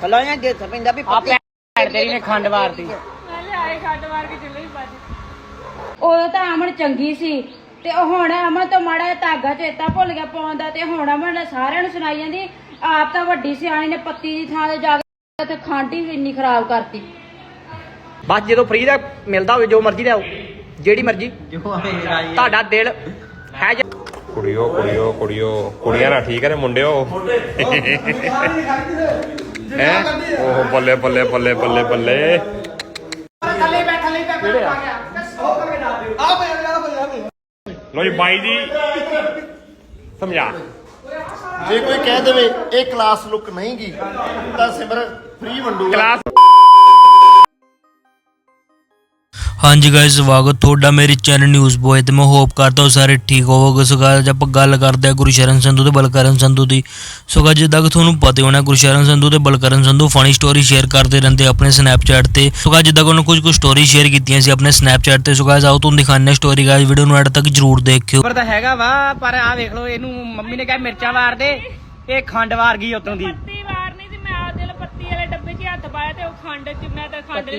ਫਲਾਇਆ ਦੇ ਪੈਂਦਾ ਵੀ ਆ ਭੈਣ ਤੇਰੀ ਨੇ ਖੰਡ ਵਾਰਤੀ ਉਦੋਂ ਤਾਂ ਅਮਨ ਚੰਗੀ ਸੀ ਤੇ ਉਹ ਹੁਣ ਅਮਨ ਤੋਂ ਮਾੜਾ ਜਿਹਾ ਧਾਗਾ ਚੇਤਾ ਭੁੱਲ ਗਿਆ ਪਾਉਣ ਦਾ ਤੇ ਹੁਣ ਅਮਨ ਸਾਰਿਆਂ ਨੂੰ ਸੁਣਾਈ ਜਾਂਦੀ ਆਪ ਤਾਂ ਵੱਡੀ ਸਿਆਣੀ ਨੇ ਪੱਤੀ ਦੀ ਥਾਂ ਤੇ ਜਾ ਕੇ ਤੇ ਖਾਂਡੀ ਵੀ ਇੰਨੀ ਖਰਾਬ ਕਰਤੀ ਬਸ ਜਦੋਂ ਫ੍ਰੀ ਦਾ ਮਿਲਦਾ ਹੋਵੇ ਜੋ ਮਰਜ਼ੀ ਲਿਆਓ ਜਿਹੜੀ ਮਰਜ਼ੀ ਤੁਹਾਡਾ ਦਿਲ ਹੈ ਜਾਂ- ਕੁੜੀਓ ਕੁੜੀਓ ਕੁੜੀਓ ਕੁੜੀਆਂ ਨਾ ਠੀਕ ਨੇ ਮੁੰਡਿਓ ਹੈ? ਉਹ ਬੱਲੇ ਬੱਲੇ ਬੱਲੇ ਬੱਲੇ ਬੱਲੇ। ਲੋ ਜੀ ਬਾਈ ਜੀ। ਸਮਝਾ। ਜੇ ਕੋਈ ਕਹਿ ਦੇਵੇ ਇਹ ਕਲਾਸ ਲੁੱਕ ਨਹੀਂ ਗੀ ਤਾਂ ਸਿਮਰ ਫ੍ਰੀ ਵੰਡੂਗਾ। ਕਲਾਸ ਹਾਂਜੀ ਗਾਇਸ ਸਵਾਗਤ ਤੁਹਾਡਾ ਮੇਰੇ ਚੈਨਲ ਨਿਊਜ਼ ਬੋਏ ਤੇ। ਮੈਂ ਹੋਪ ਕਰਦਾ ਹਾਂ ਸਾਰੇ ਠੀਕ ਹੋਵੋਗੇ। ਸੋ guys, ਆਪਾਂ ਗੱਲ ਕਰਦੇ ਹਾਂ ਗੁਰਸ਼ਰਨ ਸੰਧੂ ਤੇ ਬਲਕਰਨ ਸੰਧੂ ਦੀ। ਸੋ guys, ਜਿੱਦਾਂ ਕਿ ਤੁਹਾਨੂੰ ਪਤਾ ਹੋਣਾ ਗੁਰਸ਼ਰਨ ਸੰਧੂ ਤੇ Balkaran Sandhu funny story share ਕਰਦੇ ਰਹਿੰਦੇ ਆਪਣੇ ਸਨੈਪਚੈਟ ਤੇ। ਸੋ guys, ਜਿੱਦਾਂ ਕਿ ਉਹਨਾਂ ਕੁਝ ਕੁ ਸਟੋਰੀ ਸ਼ੇਅਰ ਕੀਤੀਆਂ ਸੀ ਆਪਣੇ ਸਨੈਪਚੈਟ ਤੇ। ਸੋ guys, ਆਓ ਤੁਹਾਨੂੰ ਦਿਖਾਉਂਦੇ ਹਾਂ ਸਟੋਰੀ ਗਾਇਸ ਵੀਡੀਓ ਨੂੰ ਐਡ ਤੱਕ ਜਰੂਰ ਦੇਖਿਓ। ਪਰ ਤਾਂ ਹੈਗਾ ਵਾ ਪਰ ਆ ਵੇਖ ਲਓ ਇਹਨੂੰ ਮੰਮੀ ਨੇ ਕਿਹਾ ਮਿਰਚਾਂ ਵਾਰ ਦੇ ਇਹ ਖੰਡ ਵਾਰ ਗਈ ਉਤੋਂ ਦੀ। ਪੱਤੀ ਵਾਰਨੀ ਤੇ ਮੈਂ ਆਦੇ ਪੱਤੀ ਵਾਲੇ ਡੱਬੇ 'ਚ ਹੱਥ ਪਾਇਆ ਤੇ ਉਹ ਖੰਡ 'ਚ ਮੈਂ ਤਾਂ ਖੰਡ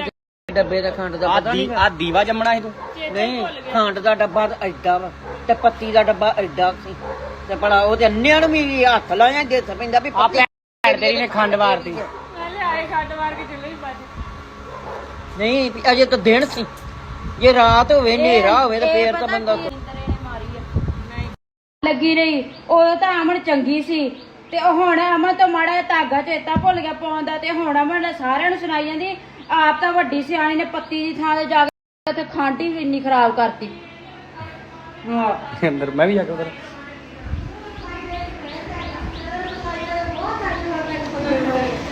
ਡੱਬੇ ਦਾ ਖੰਡ ਦਾ ਪਤਾ ਨਹੀਂ ਆ ਦੀਵਾ ਜੰਮਣਾ ਸੀ ਤੂੰ? ਨਹੀਂ ਖੰਡ ਦਾ ਡੱਬਾ ਤਾਂ ਐਡਾ ਵਾ ਤੇ ਪੱਤੀ ਦਾ ਡੱਬਾ ਐਡਾ ਸੀ। ਤੇ ਬੜਾ ਉਹਦੇ ਅੰਨਿਆਂ ਨੂੰ ਵੀ ਹੱਥ ਲਾਇਆ ਦੇ ਪੈਂਦਾ ਵੀ ਆ ਭੈਣ ਤੇਰੀ ਨੇ ਖੰਡ ਵਾਰਤੀ। ਆਏ ਖੰਡ ਵਾਰ ਕੇ ਚੱਲੇ ਹੀ ਬੱਜ ਨਹੀਂ ਵੀ ਅਜੇ ਤਾਂ ਦਿਨ ਸੀ। ਜੇ ਰਾਤ ਹੋਵੇ ਹਨੇਰਾ ਹੋਵੇ ਤਾਂ ਫੇਰ ਤਾਂ ਬੰਦਾ ਲੱਗੀ ਰਹੀ। ਉਦੋਂ ਤਾਂ ਅਮਨ ਚੰਗੀ ਸੀ। ਤੇ ਉਹ ਹੁਣ ਅਮਨ ਤੋਂ ਮਾੜਾ ਜਿਹਾ ਧਾਗਾ ਚੇਤਾ ਭੁੱਲ ਗਿਆ ਪਾਉਣ ਦਾ ਤੇ ਹੁਣ ਅਮਨ ਸਾਰਿਆਂ ਨੂੰ ਸੁਣਾਈ ਜਾਂਦੀ ਆਪ ਤਾਂ ਵੱਡੀ ਸਿਆਣੀ ਨੇ ਪੱਤੀ ਦੀ ਥਾਂ ਤੇ ਜਾ ਕੇ ਤੇ ਖਾਂਡੀ ਵੀ ਇੰਨੀ ਖਰਾਬ ਕਰਤੀ। ਹਾਂ। ਅੰਦਰ ਮੈਂ ਵੀ ਜਾ ਕੇ ਉਧਰ।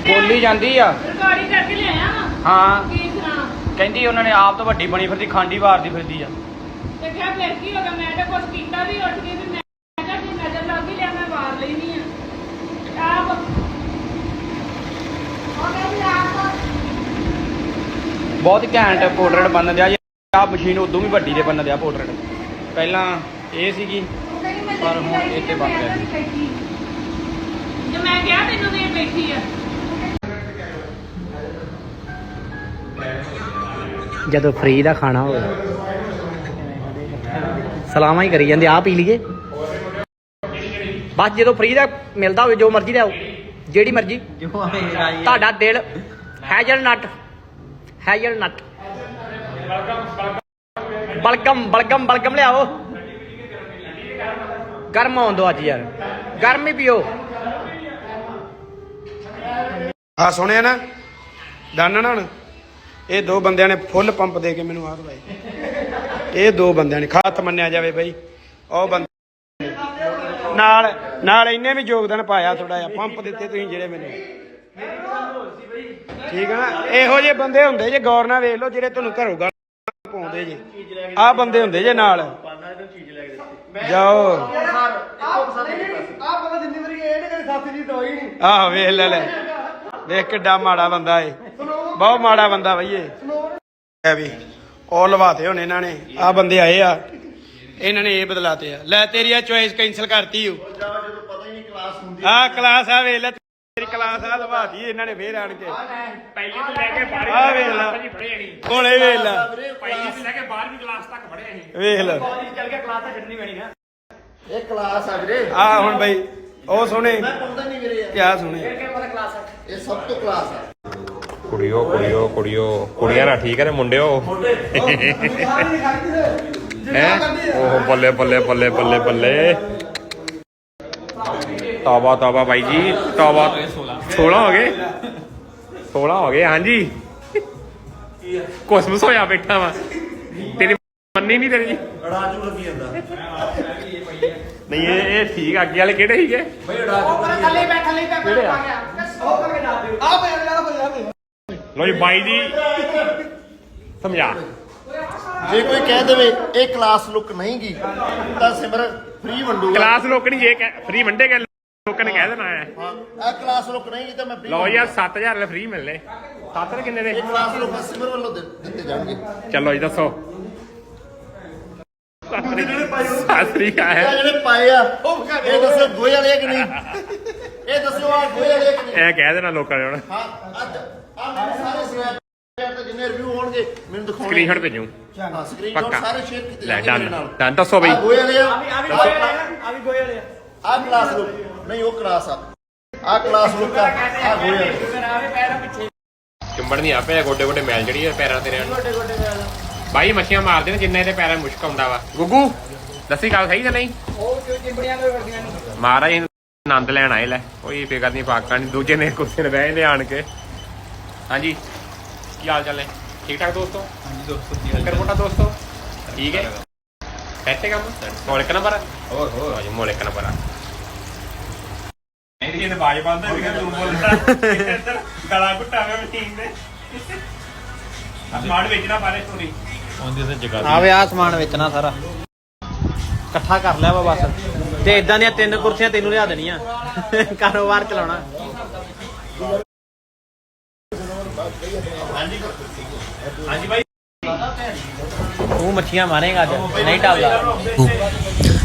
ਬੋਲੀ ਜਾਂਦੀ ਆ। ਰਿਕਾਰਡਿੰਗ ਕਰਕੇ ਲਿਆਇਆ ਹਾਂ। ਕੀ ਸੁਣਾ ਕਹਿੰਦੀ ਉਹਨਾਂ ਨੇ ਆਪ ਤੋਂ ਵੱਡੀ ਬਣੀ ਫਿਰਦੀ ਖਾਂਡੀ ਵਾਰਦੀ ਫਿਰਦੀ ਆ। ਤੇ ਕਿਹਾ ਫਿਰ ਕੀ ਹੋ ਗਿਆ? ਮੈਂ ਤਾਂ ਕੁਝ ਕੀਤਾ ਵੀ ਉੱਠ ਕੇ ਵੀ ਮੈਂ ਕਿਹਾ ਕਿ ਨਜ਼ਰ ਲੱਗ ਹੀ ਲਿਆ ਮੈਂ ਵਾਰ ਲੈਣੀ ਆ ਆਪ ਬਹੁਤ ਹੀ ਘੈਂਟ ਪੋਰਟਰੇਟ ਬਣਨ ਦਿਆ ਆ। ਮਸ਼ੀਨ ਉਦੋਂ ਵੀ ਵੱਡੀ ਦੇ ਬਣਨ ਦਿਆ ਪੋਰਟਰੇਟ। ਪਹਿਲਾਂ ਇਹ ਸੀਗੀ ਪਰ ਹੁਣ ਇਹ ਤੇ ਬਣ ਗਿਆ ਜੀ। ਜੇ ਮੈਂ ਕਿਹਾ ਤੈਨੂੰ ਵੀ ਇਹ ਬੈਠੀ ਆ। ਜਦੋਂ ਫ੍ਰੀ ਦਾ ਖਾਣਾ ਹੋਵੇ। ਸਲਾਮਾਂ ਹੀ ਕਰੀ ਜਾਂਦੇ ਆ ਪੀ ਲਈਏ। ਬਸ ਜਦੋਂ ਫ੍ਰੀ ਦਾ ਮਿਲਦਾ ਹੋਵੇ ਜੋ ਮਰਜ਼ੀ ਲਿਆਓ ਜਿਹੜੀ ਮਰਜ਼ੀ। ਤੁਹਾਡਾ ਦਿਲ ਹੈਜਲ ਨਟ? ਹੈਜਲ ਨਟ ਬਲਗਮ ਬਲਗਮ ਬਲਗਮ ਲਿਆਓ। ਗਰਮ ਆਉਣ ਦੋ ਅੱਜ ਯਾਰ। ਗਰਮ ਹੀ ਪੀਓ। ਆ ਸੁਣਿਆ ਨਾ? ਦਾਨਾ ਨਾਲ ਇਹ ਦੋ ਬੰਦਿਆਂ ਨੇ ਫੁੱਲ ਪੰਪ ਦੇ ਕੇ ਮੈਨੂੰ ਆਹ ਦਵਾਈ ਇਹ ਦੋ ਬੰਦਿਆਂ ਨੇ ਖਾਤ ਮੰਨਿਆ ਜਾਵੇ ਬਈ। ਉਹ ਬੰਦੇ ਨਾਲ ਨਾਲ ਇਹਨੇ ਵੀ ਯੋਗਦਾਨ ਪਾਇਆ ਥੋੜਾ ਜਿਹਾ। ਪੰਪ ਦਿੱਤੇ ਤੁਸੀਂ ਜਿਹੜੇ ਮੈਨੂੰ। ਠੀਕ ਆ ਨਾ? ਇਹੋ ਜਿਹੇ ਬੰਦੇ ਹੁੰਦੇ ਜੇ ਗੌਰ ਨਾਲ ਵੇਖ ਲਓ ਜਿਹੜੇ ਤੁਹਾਨੂੰ ਘਰੋਂ ਗਾਲ ਪਾਉਂਦੇ ਜੇ। ਆਹ ਬੰਦੇ ਹੁੰਦੇ ਜੇ ਨਾਲ। ਜਾਓ। ਆਹ ਵੇਖ ਲੈ ਲੈ। ਦੇਖ ਕਿੱਡਾ ਮਾੜਾ ਬੰਦਾ ਏ। ਬਹੁਤ ਮਾੜਾ ਬੰਦਾ ਬਈ ਇਹ ਐ ਵੀ ਉਹ ਲਵਾਤੇ ਹੁਣ ਇਹਨਾਂ ਨੇ। ਆ ਬੰਦੇ ਆਏ ਆ। ਇਹਨਾਂ ਨੇ ਇਹ ਬਦਲਾਤੇ ਆ। ਲੈ ਤੇਰੀ ਆ ਚੋਇਸ ਕੈਨਸਲ ਕਰਤੀ ਹੂੰ ਆ ਕਲਾਸ ਆ ਵੇਖ ਲੈ। ਤੇਰੀ ਕਲਾਸ ਆ ਲਵਾਤੀ ਇਹਨਾਂ ਨੇ ਫੇਰ ਆਣ ਕੇ ਪਹਿਲੀ ਤੋਂ ਲੈ ਕੇ ਆ ਵੇਖ ਲੈ। ਕੋਲੇ ਵੇਖ ਲੈ। ਪਹਿਲੀ ਤੋਂ ਲੈ ਕੇ 12ਵੀਂ ਕਲਾਸ ਤੱਕ ਪੜ੍ਹੇ ਅਸੀਂ ਵੇਖ ਲੈ। ਚੱਲ ਕੇ ਕਲਾਸ ਤਾਂ ਛੱਡਣੀ ਪੈਣੀ ਨਾ। ਇਹ ਕਲਾਸ ਆ ਵੀਰੇ। ਆ ਹੁਣ ਬਈ ਉਹ ਸੁਣੇ। ਪਤਾ ਨਹੀਂ ਵੀਰੇ। ਕਿਆ ਸੁਣੇ? ਇਹ ਸਭ ਤੋਂ ਕਲਾਸ ਆ। ਕੁੜੀਓ ਕੁੜੀਓ ਕੁੜੀਓ। ਕੁੜੀਆਂ ਨਾ ਠੀਕ ਨੇ ਮੁੰਡਿਓ? ਹੈ? ਉਹ ਬੱਲੇ ਬੱਲੇ ਬੱਲੇ ਬੱਲੇ ਬੱਲੇ। ਤੌਬਾ ਤੌਬਾ ਬਾਈ ਜੀ ਤੌਬਾ। 16 ਹੋ ਗਏ? 16 ਹੋ ਗਏ ਹਾਂਜੀ। ਕੋਸਮਸ ਹੋਇਆ ਬੈਠਾ ਵਾ। ਤੇਰੀ ਮੰਨੀ ਨਹੀਂ ਤੇਰੀ? ਰਾਜੂ ਲੱਗੀ ਜਾਂਦਾ ਨਹੀਂ ਇਹ ਇਹ ਠੀਕ ਅੱਗੇ ਵਾਲੇ ਕਿਹੜੇ ਸੀਗੇ? ਲੋ ਜੀ ਬਾਈ ਜੀ ਸਮਝਾ। ਜੇ ਕੋਈ ਕਹਿ ਦੇਵੇ ਇਹ ਕਲਾਸ ਲੁੱਕ ਨਹੀਂ ਗੀ ਤਾਂ ਸਿਮਰ ਫ੍ਰੀ ਵੰਡੂਗਾ। ਕਲਾਸ ਲੋਕ ਨਹੀਂ ਜੇ ਫ੍ਰੀ ਗਏ ਨੇ ਕਹਿ ਦੇਣਾ ਹੈ। ਹਾਂ ਇਹ ਕਲਾਸ ਲੁੱਕ ਨਹੀਂ ਤਾਂ ਮੈਂ ਲਓ ਯਾਰ 7000 ਦੇ ਫ੍ਰੀ ਮਿਲਨੇ 7 ਕਿੰਨੇ ਦੇ? ਇਹ ਕਲਾਸ ਲੁੱਕ ਸਿਮਰ ਵੱਲੋਂ ਦੇ- ਦਿੱਤੇ ਜਾਣਗੇ। ਚਲੋ ਜੀ ਦੱਸੋ। ਸਤਰੀ ਸਤਰੀ ਕਾ ਇਹ ਹੈ ਜਿਹੜੇ ਪਾਏ ਆ ਇਹ ਦੱਸੋ ਦੋਏ ਵਾਲੇ ਆ ਕਿ ਨਹੀਂ? ਇਹ ਦੱਸਿਓ ਆ ਗੋਏ ਵਾਲੇ ਕਿ ਨਹੀਂ? ਐ ਕਹਿ ਦੇਣਾ ਲੋਕਾਂ ਨੇ ਹੁਣ। ਹਾਂ ਅੱਜ ਆ ਮੈਨੂੰ ਸਾਰੇ ਸਨੈਪਚੈਟ ਤੇ ਜਿੰਨੇ ਰਿਵਿਊ ਹੋਣਗੇ ਮੈਨੂੰ ਦਿਖਾਉਣੇ ਸਕਰੀਨਸ਼ਾਟ ਭੇਜੂ। ਹਾਂ ਸਕਰੀਨਸ਼ਾਟ ਪੱਕਾ। ਸਾਰੇ ਸ਼ੇਅਰ ਕੀਤੇ ਲੈ ਜਾਣਗੇ ਮੇਰੇ ਡਨ ਨਾਲ। ਡਨ ਦੱਸੋ ਬਈ। ਆ ਗੋਏ ਵਾਲੇ ਆ। ਆ ਵੀ ਗੋਏ ਵਾਲੇ ਆ। ਆ ਵੀ ਗੋਏ ਵਾਲੇ ਆ। ਆ ਕਲਾਸ ਲੁੱਕ ਨਹੀਂ ਉਹ ਕਲਾਸ ਆ। ਆ ਕਲਾਸ ਲੁੱਕ ਆ। ਆ ਗੋਏ ਵਾਲੇ। ਆਵੇ ਪੈਰ ਪਿੱਛੇ ਚੁੰਬੜ ਨਹੀਂ ਆਪੇ ਗੋਡੇ ਗੋਡੇ ਮੈਲ ਜਿਹੜੀ ਆ ਪੈਰਾਂ ਤੇ ਰਹਿਣ ਬਾਈ ਮੱਛੀਆਂ ਮਾਰਦੇ ਨੇ ਜਿੰਨਾ ਇਹਦੇ ਪੈਰਾਂ ਮੁਸ਼ਕ ਆਉਂਦਾ ਵਾ। ਗੁੱਗੂ ਦੱਸੀ ਗੱਲ ਸਹੀ ਤੇ ਨਹੀਂ? ਉਹ ਕਿਉਂ ਚਿੰਬੜੀਆਂ ਕੋਈ ਵਰਦੀਆਂ ਨਹੀਂ ਮਹਾਰਾਜ ਇਹਨੂੰ ਆਨੰਦ ਲੈਣ ਆਏ ਲੈ। ਕੋਈ ਫਿਕਰ ਨਹੀਂ ਪਾਕਾਂ ਨਹੀਂ ਦੂਜੇ ਨੇ ਕੁਰਸੀ ਤੇ ਬਹਿ ਜਾਂਦੇ ਆਣ ਕੇ। ਹਾਂਜੀ ਕੀ ਹਾਲ ਚਾਲ ਹੈ ਠੀਕ ਠਾਕ ਦੋਸਤੋ? ਹਾਂਜੀ ਦੋਸਤੋ ਕੀ ਹਾਲ ਚਾਲ? ਦੋਸਤੋ? ਠੀਕ ਹੈ? ਇੱਥੇ ਕੰਮ? ਮੋਲਿਕ ਨੰਬਰ ਹੋਰ ਹੋਰ। ਹਾਂਜੀ ਮੋਲਿਕ ਨੰਬਰ ਆ ਨਹੀਂ ਇਹ ਤੇ ਬਾਜ ਬੰਦਾ ਵੀ ਤੂੰ ਬੋਲਦਾ ਇੱਧਰ ਗਲਾ ਘੁੱਟਾਵੇ ਮਸ਼ੀਨ ਦੇ। ਸਮਾਰਟ ਵੇਚਣਾ ਪਾਰੇ ਸੋਰੀ ਆਵੇ ਆ ਸਮਾਨ ਵੇਚਣਾ ਸਾਰਾ। ਇਕੱਠਾ ਕਰ ਲਿਆ ਵਾ ਬਸ। ਤੇ ਇਦਾਂ ਦੀਆਂ ਤਿੰਨ ਕੁਰਸੀਆਂ ਤੈਨੂੰ ਲਿਆ ਦੇਣੀਆਂ। ਕਾਰੋਬਾਰ ਚਲਾਉਣਾ। ਹਾਂਜੀ। ਬਾਈ। ਤੂੰ ਮੱਛੀਆਂ ਮਾਰੇਗਾ ਅੱਜ। ਨਹੀਂ ਟਾਲਦਾ।